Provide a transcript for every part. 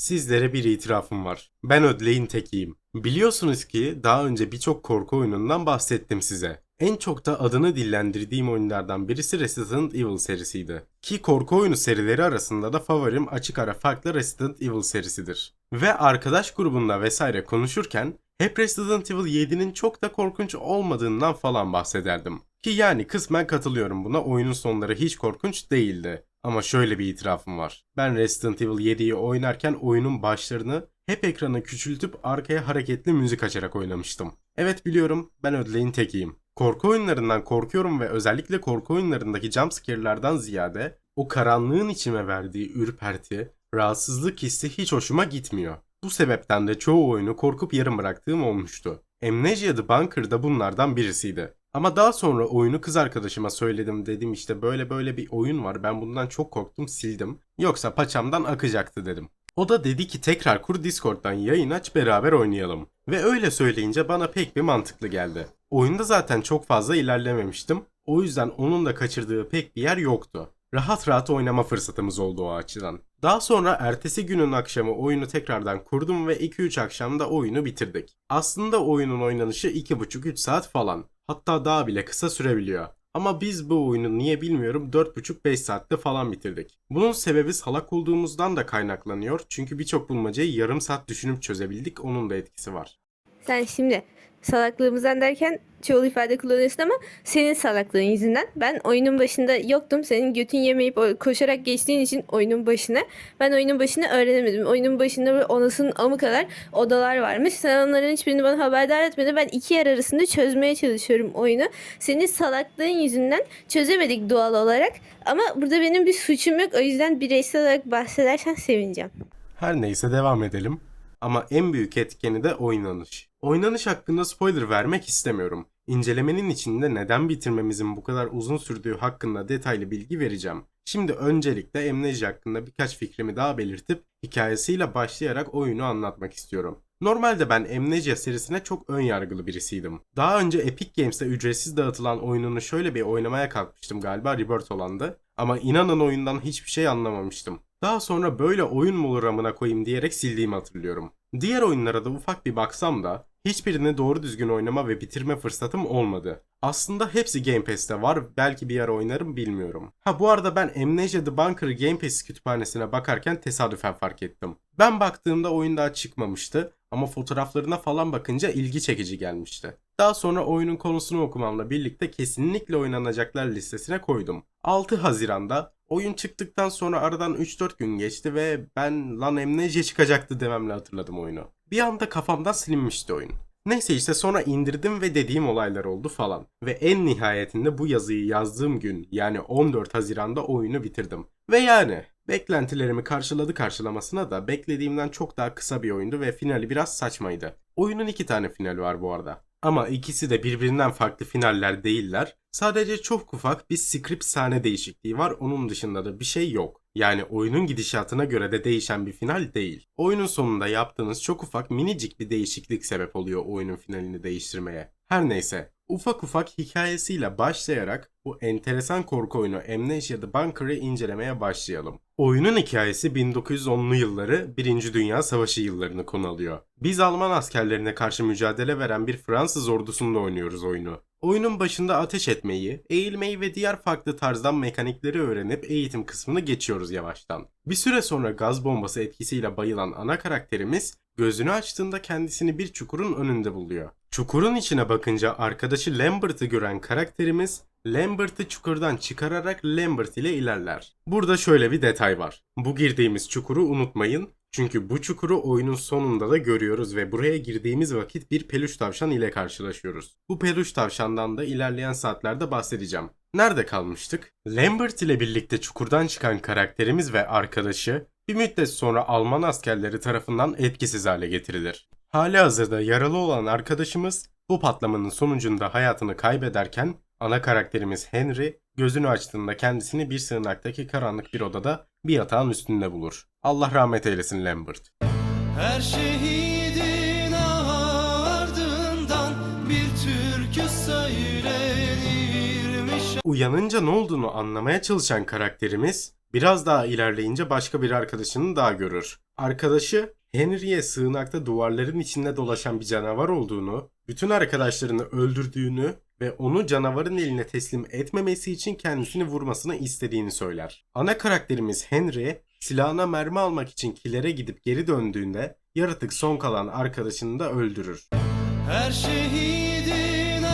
Sizlere bir itirafım var. Ben Ödley'in tekiyim. Biliyorsunuz ki daha önce birçok korku oyunundan bahsettim size. En çok da adını dillendirdiğim oyunlardan birisi Resident Evil serisiydi. Ki korku oyunu serileri arasında da favorim açık ara farklı Resident Evil serisidir. Ve arkadaş grubunda vesaire konuşurken hep Resident Evil 7'nin çok da korkunç olmadığından falan bahsederdim. Ki yani kısmen katılıyorum buna oyunun sonları hiç korkunç değildi. Ama şöyle bir itirafım var. Ben Resident Evil 7'yi oynarken oyunun başlarını hep ekranı küçültüp arkaya hareketli müzik açarak oynamıştım. Evet biliyorum ben Ödley'in tekiyim. Korku oyunlarından korkuyorum ve özellikle korku oyunlarındaki jumpscare'lardan ziyade o karanlığın içime verdiği ürperti, rahatsızlık hissi hiç hoşuma gitmiyor. Bu sebepten de çoğu oyunu korkup yarım bıraktığım olmuştu. Amnesia The Bunker da bunlardan birisiydi. Ama daha sonra oyunu kız arkadaşıma söyledim dedim işte böyle böyle bir oyun var ben bundan çok korktum sildim. Yoksa paçamdan akacaktı dedim. O da dedi ki tekrar kur Discord'dan yayın aç beraber oynayalım. Ve öyle söyleyince bana pek bir mantıklı geldi. Oyunda zaten çok fazla ilerlememiştim. O yüzden onun da kaçırdığı pek bir yer yoktu. Rahat rahat oynama fırsatımız oldu o açıdan. Daha sonra ertesi günün akşamı oyunu tekrardan kurdum ve 2-3 akşamda oyunu bitirdik. Aslında oyunun oynanışı 2,5-3 saat falan. Hatta daha bile kısa sürebiliyor. Ama biz bu oyunu niye bilmiyorum 4,5-5 saatte falan bitirdik. Bunun sebebi salak olduğumuzdan da kaynaklanıyor. Çünkü birçok bulmacayı yarım saat düşünüp çözebildik. Onun da etkisi var. Sen şimdi salaklığımızdan derken çoğul ifade kullanıyorsun ama senin salaklığın yüzünden ben oyunun başında yoktum. Senin götün yemeyip koşarak geçtiğin için oyunun başına. Ben oyunun başını öğrenemedim. Oyunun başında onasının amı kadar odalar varmış. Sen onların hiçbirini bana haberdar etmedin. Ben iki yer arasında çözmeye çalışıyorum oyunu. Senin salaklığın yüzünden çözemedik doğal olarak. Ama burada benim bir suçum yok. O yüzden bireysel olarak bahsedersen sevineceğim. Her neyse devam edelim. Ama en büyük etkeni de oynanış. Oynanış hakkında spoiler vermek istemiyorum. İncelemenin içinde neden bitirmemizin bu kadar uzun sürdüğü hakkında detaylı bilgi vereceğim. Şimdi öncelikle Amnesia hakkında birkaç fikrimi daha belirtip hikayesiyle başlayarak oyunu anlatmak istiyorum. Normalde ben Amnesia serisine çok ön yargılı birisiydim. Daha önce Epic Games'te ücretsiz dağıtılan oyununu şöyle bir oynamaya kalkmıştım galiba Rebirth olandı. Ama inanın oyundan hiçbir şey anlamamıştım. Daha sonra böyle oyun mu olur amına koyayım diyerek sildiğimi hatırlıyorum. Diğer oyunlara da ufak bir baksam da hiçbirini doğru düzgün oynama ve bitirme fırsatım olmadı. Aslında hepsi Game Pass'te var. Belki bir ara oynarım bilmiyorum. Ha bu arada ben Amnesia The Bunker Game Pass kütüphanesine bakarken tesadüfen fark ettim. Ben baktığımda oyun daha çıkmamıştı ama fotoğraflarına falan bakınca ilgi çekici gelmişti. Daha sonra oyunun konusunu okumamla birlikte kesinlikle oynanacaklar listesine koydum. 6 Haziran'da oyun çıktıktan sonra aradan 3-4 gün geçti ve ben lan Amnesia çıkacaktı dememle hatırladım oyunu. Bir anda kafamdan silinmişti oyun. Neyse işte sonra indirdim ve dediğim olaylar oldu falan. Ve en nihayetinde bu yazıyı yazdığım gün yani 14 Haziran'da oyunu bitirdim. Ve yani beklentilerimi karşıladı karşılamasına da beklediğimden çok daha kısa bir oyundu ve finali biraz saçmaydı. Oyunun iki tane finali var bu arada. Ama ikisi de birbirinden farklı finaller değiller. Sadece çok ufak bir script sahne değişikliği var. Onun dışında da bir şey yok. Yani oyunun gidişatına göre de değişen bir final değil. Oyunun sonunda yaptığınız çok ufak minicik bir değişiklik sebep oluyor oyunun finalini değiştirmeye. Her neyse, ufak ufak hikayesiyle başlayarak bu enteresan korku oyunu Amnesia The Bunker'ı incelemeye başlayalım. Oyunun hikayesi 1910'lu yılları 1. Dünya Savaşı yıllarını konu alıyor. Biz Alman askerlerine karşı mücadele veren bir Fransız ordusunda oynuyoruz oyunu. Oyunun başında ateş etmeyi, eğilmeyi ve diğer farklı tarzdan mekanikleri öğrenip eğitim kısmını geçiyoruz yavaştan. Bir süre sonra gaz bombası etkisiyle bayılan ana karakterimiz gözünü açtığında kendisini bir çukurun önünde buluyor. Çukurun içine bakınca arkadaşı Lambert'ı gören karakterimiz Lambert'ı çukurdan çıkararak Lambert ile ilerler. Burada şöyle bir detay var. Bu girdiğimiz çukuru unutmayın. Çünkü bu çukuru oyunun sonunda da görüyoruz ve buraya girdiğimiz vakit bir peluş tavşan ile karşılaşıyoruz. Bu peluş tavşandan da ilerleyen saatlerde bahsedeceğim. Nerede kalmıştık? Lambert ile birlikte çukurdan çıkan karakterimiz ve arkadaşı bir müddet sonra Alman askerleri tarafından etkisiz hale getirilir. Hali hazırda yaralı olan arkadaşımız bu patlamanın sonucunda hayatını kaybederken ana karakterimiz Henry gözünü açtığında kendisini bir sığınaktaki karanlık bir odada bir yatağın üstünde bulur. Allah rahmet eylesin Lambert. Her şehidin ardından bir türkü söylenirmiş Uyanınca ne olduğunu anlamaya çalışan karakterimiz Biraz daha ilerleyince başka bir arkadaşını daha görür. Arkadaşı Henry'e sığınakta duvarların içinde dolaşan bir canavar olduğunu, bütün arkadaşlarını öldürdüğünü ve onu canavarın eline teslim etmemesi için kendisini vurmasını istediğini söyler. Ana karakterimiz Henry, silahına mermi almak için kilere gidip geri döndüğünde yaratık son kalan arkadaşını da öldürür. Her şehidin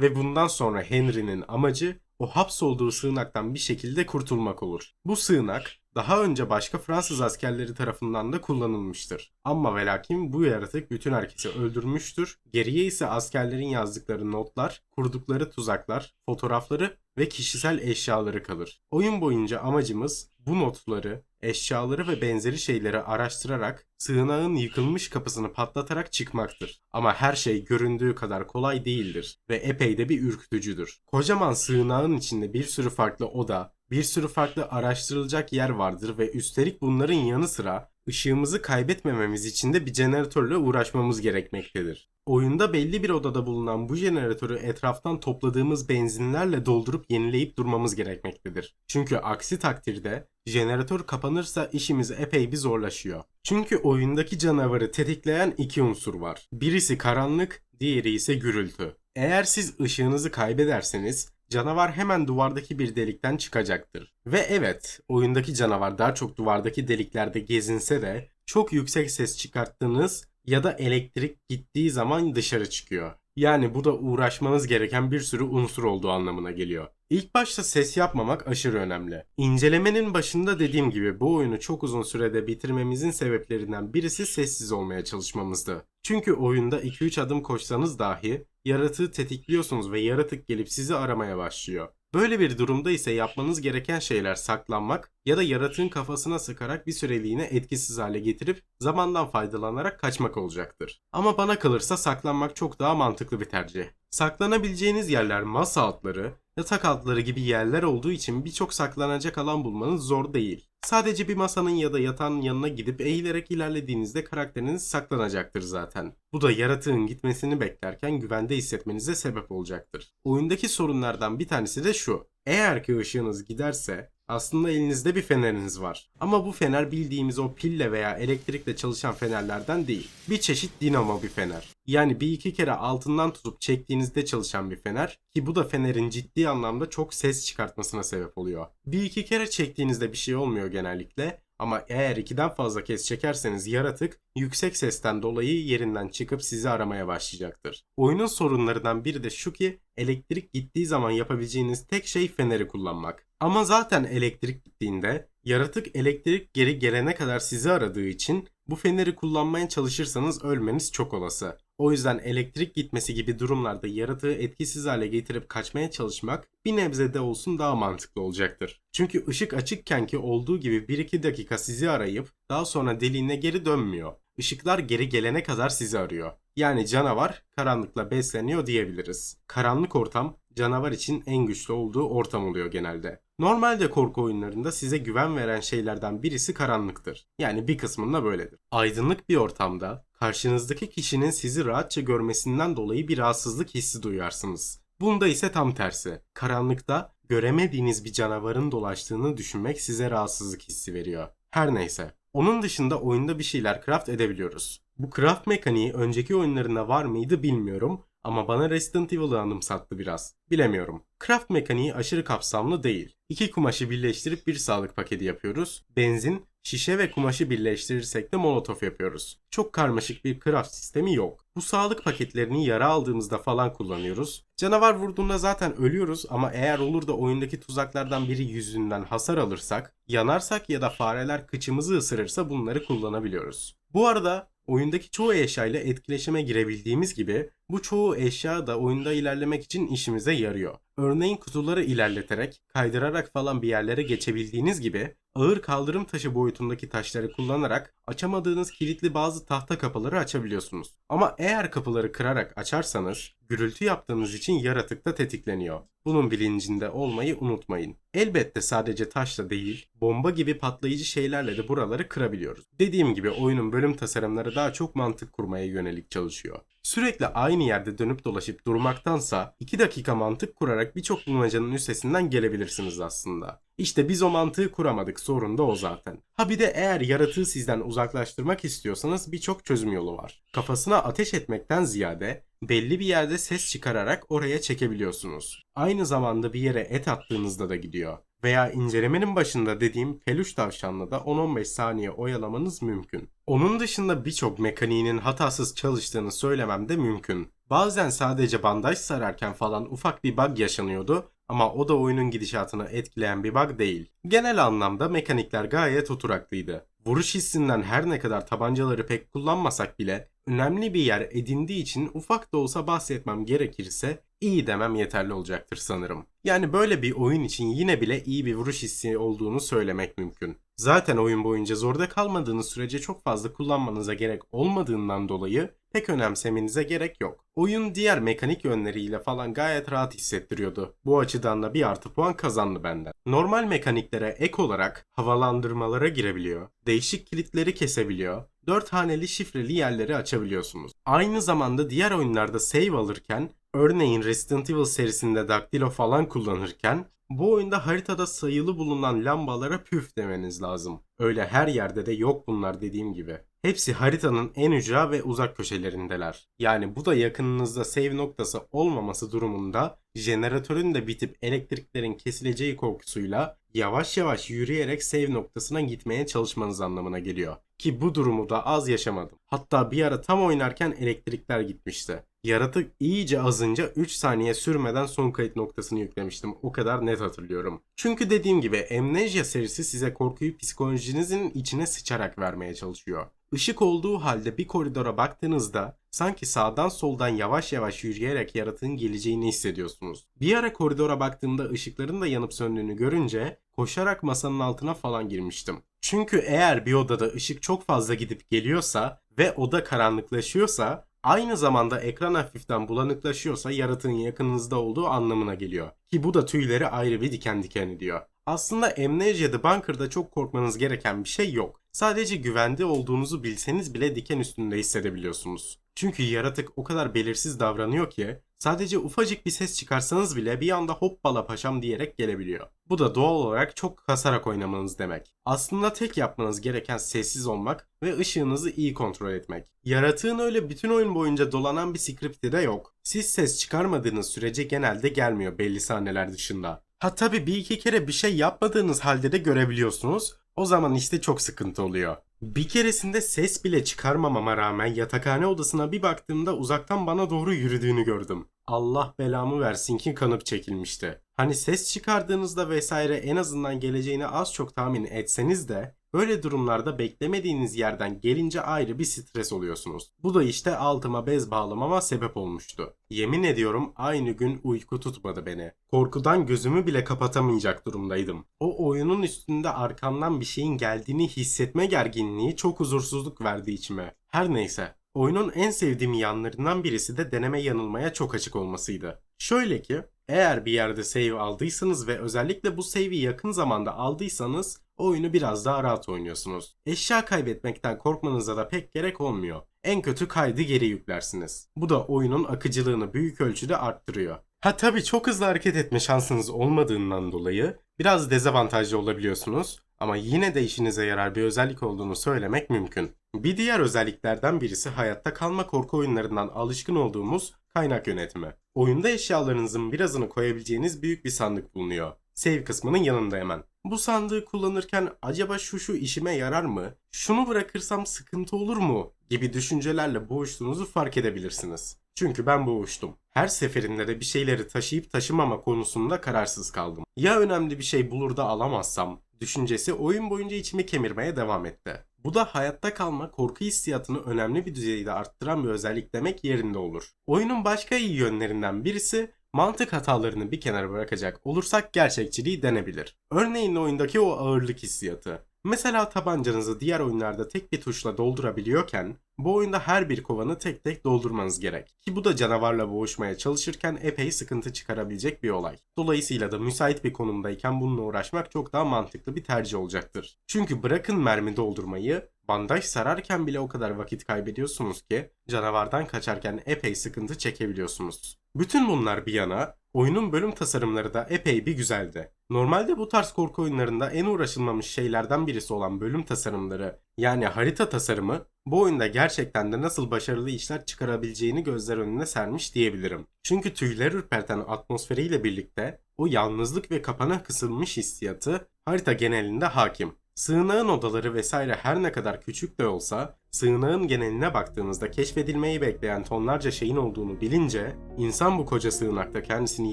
Ve bundan sonra Henry'nin amacı o hapsolduğu sığınaktan bir şekilde kurtulmak olur. Bu sığınak daha önce başka Fransız askerleri tarafından da kullanılmıştır. Ama ve lakin bu yaratık bütün herkesi öldürmüştür. Geriye ise askerlerin yazdıkları notlar, kurdukları tuzaklar, fotoğrafları ve kişisel eşyaları kalır. Oyun boyunca amacımız bu notları, eşyaları ve benzeri şeyleri araştırarak sığınağın yıkılmış kapısını patlatarak çıkmaktır. Ama her şey göründüğü kadar kolay değildir ve epey de bir ürkütücüdür. Kocaman sığınağın içinde bir sürü farklı oda, bir sürü farklı araştırılacak yer vardır ve üstelik bunların yanı sıra ışığımızı kaybetmememiz için de bir jeneratörle uğraşmamız gerekmektedir. Oyunda belli bir odada bulunan bu jeneratörü etraftan topladığımız benzinlerle doldurup yenileyip durmamız gerekmektedir. Çünkü aksi takdirde jeneratör kapanırsa işimiz epey bir zorlaşıyor. Çünkü oyundaki canavarı tetikleyen iki unsur var. Birisi karanlık, diğeri ise gürültü. Eğer siz ışığınızı kaybederseniz canavar hemen duvardaki bir delikten çıkacaktır. Ve evet, oyundaki canavar daha çok duvardaki deliklerde gezinse de çok yüksek ses çıkarttığınız ya da elektrik gittiği zaman dışarı çıkıyor. Yani bu da uğraşmanız gereken bir sürü unsur olduğu anlamına geliyor. İlk başta ses yapmamak aşırı önemli. İncelemenin başında dediğim gibi bu oyunu çok uzun sürede bitirmemizin sebeplerinden birisi sessiz olmaya çalışmamızdı. Çünkü oyunda 2-3 adım koşsanız dahi yaratığı tetikliyorsunuz ve yaratık gelip sizi aramaya başlıyor. Böyle bir durumda ise yapmanız gereken şeyler saklanmak ya da yaratığın kafasına sıkarak bir süreliğine etkisiz hale getirip zamandan faydalanarak kaçmak olacaktır. Ama bana kalırsa saklanmak çok daha mantıklı bir tercih. Saklanabileceğiniz yerler masa altları, yatak altları gibi yerler olduğu için birçok saklanacak alan bulmanız zor değil. Sadece bir masanın ya da yatağın yanına gidip eğilerek ilerlediğinizde karakteriniz saklanacaktır zaten. Bu da yaratığın gitmesini beklerken güvende hissetmenize sebep olacaktır. Oyundaki sorunlardan bir tanesi de şu. Eğer ki ışığınız giderse aslında elinizde bir feneriniz var. Ama bu fener bildiğimiz o pille veya elektrikle çalışan fenerlerden değil. Bir çeşit dinamo bir fener. Yani bir iki kere altından tutup çektiğinizde çalışan bir fener ki bu da fenerin ciddi anlamda çok ses çıkartmasına sebep oluyor. Bir iki kere çektiğinizde bir şey olmuyor genellikle ama eğer ikiden fazla kez çekerseniz yaratık yüksek sesten dolayı yerinden çıkıp sizi aramaya başlayacaktır. Oyunun sorunlarından biri de şu ki elektrik gittiği zaman yapabileceğiniz tek şey feneri kullanmak. Ama zaten elektrik gittiğinde yaratık elektrik geri gelene kadar sizi aradığı için bu feneri kullanmaya çalışırsanız ölmeniz çok olası. O yüzden elektrik gitmesi gibi durumlarda yaratığı etkisiz hale getirip kaçmaya çalışmak bir nebze de olsun daha mantıklı olacaktır. Çünkü ışık açıkken ki olduğu gibi 1-2 dakika sizi arayıp daha sonra deliğine geri dönmüyor. Işıklar geri gelene kadar sizi arıyor. Yani canavar karanlıkla besleniyor diyebiliriz. Karanlık ortam canavar için en güçlü olduğu ortam oluyor genelde. Normalde korku oyunlarında size güven veren şeylerden birisi karanlıktır. Yani bir kısmında böyledir. Aydınlık bir ortamda karşınızdaki kişinin sizi rahatça görmesinden dolayı bir rahatsızlık hissi duyarsınız. Bunda ise tam tersi. Karanlıkta göremediğiniz bir canavarın dolaştığını düşünmek size rahatsızlık hissi veriyor. Her neyse. Onun dışında oyunda bir şeyler craft edebiliyoruz. Bu craft mekaniği önceki oyunlarında var mıydı bilmiyorum ama bana Resident Evil'ı anımsattı biraz. Bilemiyorum. Craft mekaniği aşırı kapsamlı değil. İki kumaşı birleştirip bir sağlık paketi yapıyoruz. Benzin, şişe ve kumaşı birleştirirsek de molotof yapıyoruz. Çok karmaşık bir craft sistemi yok. Bu sağlık paketlerini yara aldığımızda falan kullanıyoruz. Canavar vurduğunda zaten ölüyoruz ama eğer olur da oyundaki tuzaklardan biri yüzünden hasar alırsak, yanarsak ya da fareler kıçımızı ısırırsa bunları kullanabiliyoruz. Bu arada oyundaki çoğu eşya ile etkileşime girebildiğimiz gibi bu çoğu eşya da oyunda ilerlemek için işimize yarıyor. Örneğin kutuları ilerleterek, kaydırarak falan bir yerlere geçebildiğiniz gibi ağır kaldırım taşı boyutundaki taşları kullanarak açamadığınız kilitli bazı tahta kapıları açabiliyorsunuz. Ama eğer kapıları kırarak açarsanız Gürültü yaptığınız için yaratık da tetikleniyor. Bunun bilincinde olmayı unutmayın. Elbette sadece taşla değil, bomba gibi patlayıcı şeylerle de buraları kırabiliyoruz. Dediğim gibi oyunun bölüm tasarımları daha çok mantık kurmaya yönelik çalışıyor. Sürekli aynı yerde dönüp dolaşıp durmaktansa 2 dakika mantık kurarak birçok bulmacanın üstesinden gelebilirsiniz aslında. İşte biz o mantığı kuramadık sorun da o zaten. Ha bir de eğer yaratığı sizden uzaklaştırmak istiyorsanız birçok çözüm yolu var. Kafasına ateş etmekten ziyade belli bir yerde ses çıkararak oraya çekebiliyorsunuz. Aynı zamanda bir yere et attığınızda da gidiyor. Veya incelemenin başında dediğim peluş tavşanla da 10-15 saniye oyalamanız mümkün. Onun dışında birçok mekaniğinin hatasız çalıştığını söylemem de mümkün. Bazen sadece bandaj sararken falan ufak bir bug yaşanıyordu ama o da oyunun gidişatını etkileyen bir bug değil. Genel anlamda mekanikler gayet oturaklıydı. Vuruş hissinden her ne kadar tabancaları pek kullanmasak bile önemli bir yer edindiği için ufak da olsa bahsetmem gerekirse iyi demem yeterli olacaktır sanırım. Yani böyle bir oyun için yine bile iyi bir vuruş hissi olduğunu söylemek mümkün. Zaten oyun boyunca zorda kalmadığınız sürece çok fazla kullanmanıza gerek olmadığından dolayı pek önemsemenize gerek yok. Oyun diğer mekanik yönleriyle falan gayet rahat hissettiriyordu. Bu açıdan da bir artı puan kazandı benden. Normal mekaniklere ek olarak havalandırmalara girebiliyor, değişik kilitleri kesebiliyor, 4 haneli şifreli yerleri açabiliyorsunuz. Aynı zamanda diğer oyunlarda save alırken Örneğin Resident Evil serisinde daktilo falan kullanırken bu oyunda haritada sayılı bulunan lambalara püf demeniz lazım. Öyle her yerde de yok bunlar dediğim gibi. Hepsi haritanın en ücra ve uzak köşelerindeler. Yani bu da yakınınızda save noktası olmaması durumunda jeneratörün de bitip elektriklerin kesileceği korkusuyla yavaş yavaş yürüyerek save noktasına gitmeye çalışmanız anlamına geliyor. Ki bu durumu da az yaşamadım. Hatta bir ara tam oynarken elektrikler gitmişti. Yaratık iyice azınca 3 saniye sürmeden son kayıt noktasını yüklemiştim. O kadar net hatırlıyorum. Çünkü dediğim gibi Amnesia serisi size korkuyu psikolojinizin içine sıçarak vermeye çalışıyor. Işık olduğu halde bir koridora baktığınızda sanki sağdan soldan yavaş yavaş yürüyerek yaratığın geleceğini hissediyorsunuz. Bir ara koridora baktığımda ışıkların da yanıp söndüğünü görünce koşarak masanın altına falan girmiştim. Çünkü eğer bir odada ışık çok fazla gidip geliyorsa ve oda karanlıklaşıyorsa aynı zamanda ekran hafiften bulanıklaşıyorsa yaratığın yakınınızda olduğu anlamına geliyor. Ki bu da tüyleri ayrı bir diken diken ediyor. Aslında Amnesia The Bunker'da çok korkmanız gereken bir şey yok. Sadece güvende olduğunuzu bilseniz bile diken üstünde hissedebiliyorsunuz. Çünkü yaratık o kadar belirsiz davranıyor ki sadece ufacık bir ses çıkarsanız bile bir anda hoppala paşam diyerek gelebiliyor. Bu da doğal olarak çok kasarak oynamanız demek. Aslında tek yapmanız gereken sessiz olmak ve ışığınızı iyi kontrol etmek. Yaratığın öyle bütün oyun boyunca dolanan bir skripti de yok. Siz ses çıkarmadığınız sürece genelde gelmiyor belli sahneler dışında. Ha tabi bir iki kere bir şey yapmadığınız halde de görebiliyorsunuz. O zaman işte çok sıkıntı oluyor. Bir keresinde ses bile çıkarmamama rağmen yatakhane odasına bir baktığımda uzaktan bana doğru yürüdüğünü gördüm. Allah belamı versin ki kanıp çekilmişti. Hani ses çıkardığınızda vesaire en azından geleceğini az çok tahmin etseniz de böyle durumlarda beklemediğiniz yerden gelince ayrı bir stres oluyorsunuz. Bu da işte altıma bez bağlamama sebep olmuştu. Yemin ediyorum aynı gün uyku tutmadı beni. Korkudan gözümü bile kapatamayacak durumdaydım. O oyunun üstünde arkamdan bir şeyin geldiğini hissetme gerginliği çok huzursuzluk verdi içime. Her neyse. Oyunun en sevdiğim yanlarından birisi de deneme yanılmaya çok açık olmasıydı. Şöyle ki eğer bir yerde save aldıysanız ve özellikle bu save'i yakın zamanda aldıysanız oyunu biraz daha rahat oynuyorsunuz. Eşya kaybetmekten korkmanıza da pek gerek olmuyor. En kötü kaydı geri yüklersiniz. Bu da oyunun akıcılığını büyük ölçüde arttırıyor. Ha tabii çok hızlı hareket etme şansınız olmadığından dolayı biraz dezavantajlı olabiliyorsunuz ama yine de işinize yarar bir özellik olduğunu söylemek mümkün. Bir diğer özelliklerden birisi hayatta kalma korku oyunlarından alışkın olduğumuz kaynak yönetimi. Oyunda eşyalarınızın birazını koyabileceğiniz büyük bir sandık bulunuyor. Save kısmının yanında hemen. Bu sandığı kullanırken acaba şu şu işime yarar mı? Şunu bırakırsam sıkıntı olur mu? gibi düşüncelerle boğuştuğunuzu fark edebilirsiniz. Çünkü ben boğuştum. Her seferinde de bir şeyleri taşıyıp taşımama konusunda kararsız kaldım. Ya önemli bir şey bulur da alamazsam düşüncesi oyun boyunca içimi kemirmeye devam etti. Bu da hayatta kalma korku hissiyatını önemli bir düzeyde arttıran bir özellik demek yerinde olur. Oyunun başka iyi yönlerinden birisi mantık hatalarını bir kenara bırakacak olursak gerçekçiliği denebilir. Örneğin oyundaki o ağırlık hissiyatı. Mesela tabancanızı diğer oyunlarda tek bir tuşla doldurabiliyorken Bu oyunda her bir kovanı tek tek doldurmanız gerek. Ki bu da canavarla boğuşmaya çalışırken epey sıkıntı çıkarabilecek bir olay. Dolayısıyla da müsait bir konumdayken bununla uğraşmak çok daha mantıklı bir tercih olacaktır. Çünkü bırakın mermi doldurmayı, bandaj sararken bile o kadar vakit kaybediyorsunuz ki canavardan kaçarken epey sıkıntı çekebiliyorsunuz. Bütün bunlar bir yana oyunun bölüm tasarımları da epey bir güzeldi. Normalde bu tarz korku oyunlarında en uğraşılmamış şeylerden birisi olan bölüm tasarımları yani harita tasarımı bu oyunda gerçekten de nasıl başarılı işler çıkarabileceğini gözler önüne sermiş diyebilirim. Çünkü tüyler ürperten atmosferiyle birlikte o yalnızlık ve kapana kısılmış hissiyatı harita genelinde hakim. Sığınağın odaları vesaire her ne kadar küçük de olsa sığınağın geneline baktığımızda keşfedilmeyi bekleyen tonlarca şeyin olduğunu bilince insan bu koca sığınakta kendisini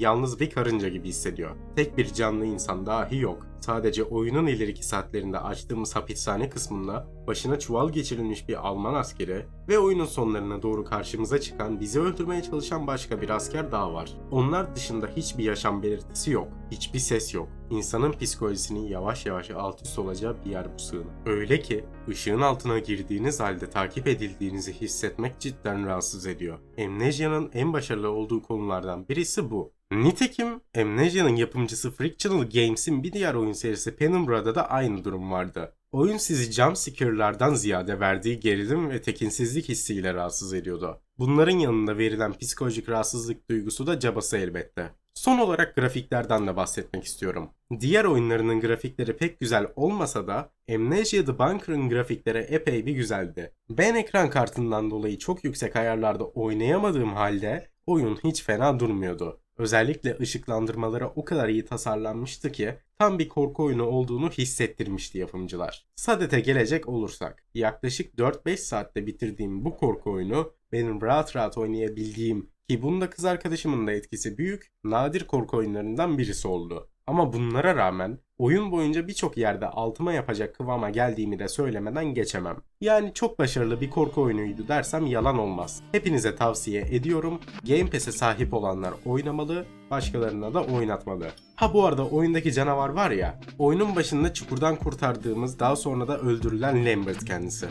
yalnız bir karınca gibi hissediyor. Tek bir canlı insan dahi yok. Sadece oyunun ileriki saatlerinde açtığımız hapishane kısmında başına çuval geçirilmiş bir Alman askeri ve oyunun sonlarına doğru karşımıza çıkan bizi öldürmeye çalışan başka bir asker daha var. Onlar dışında hiçbir yaşam belirtisi yok. Hiçbir ses yok. İnsanın psikolojisinin yavaş yavaş alt üst olacağı bir yer bu sığınak. Öyle ki ışığın altına girdiğiniz halde takip edildiğinizi hissetmek cidden rahatsız ediyor. Amnesia'nın en başarılı olduğu konulardan birisi bu. Nitekim Amnesia'nın yapımcısı Frictional Games'in bir diğer oyun serisi Penumbra'da da aynı durum vardı. Oyun sizi jumpscare'lardan ziyade verdiği gerilim ve tekinsizlik hissiyle rahatsız ediyordu. Bunların yanında verilen psikolojik rahatsızlık duygusu da cabası elbette. Son olarak grafiklerden de bahsetmek istiyorum. Diğer oyunlarının grafikleri pek güzel olmasa da Amnesia The Bunker'ın grafikleri epey bir güzeldi. Ben ekran kartından dolayı çok yüksek ayarlarda oynayamadığım halde oyun hiç fena durmuyordu. Özellikle ışıklandırmaları o kadar iyi tasarlanmıştı ki tam bir korku oyunu olduğunu hissettirmişti yapımcılar. Sadete gelecek olursak yaklaşık 4-5 saatte bitirdiğim bu korku oyunu benim rahat rahat oynayabildiğim ki bunda kız arkadaşımın da etkisi büyük, nadir korku oyunlarından birisi oldu. Ama bunlara rağmen oyun boyunca birçok yerde altıma yapacak kıvama geldiğimi de söylemeden geçemem. Yani çok başarılı bir korku oyunuydu dersem yalan olmaz. Hepinize tavsiye ediyorum. Game Pass'e sahip olanlar oynamalı, başkalarına da oynatmalı. Ha bu arada oyundaki canavar var ya, oyunun başında çukurdan kurtardığımız daha sonra da öldürülen Lambert kendisi.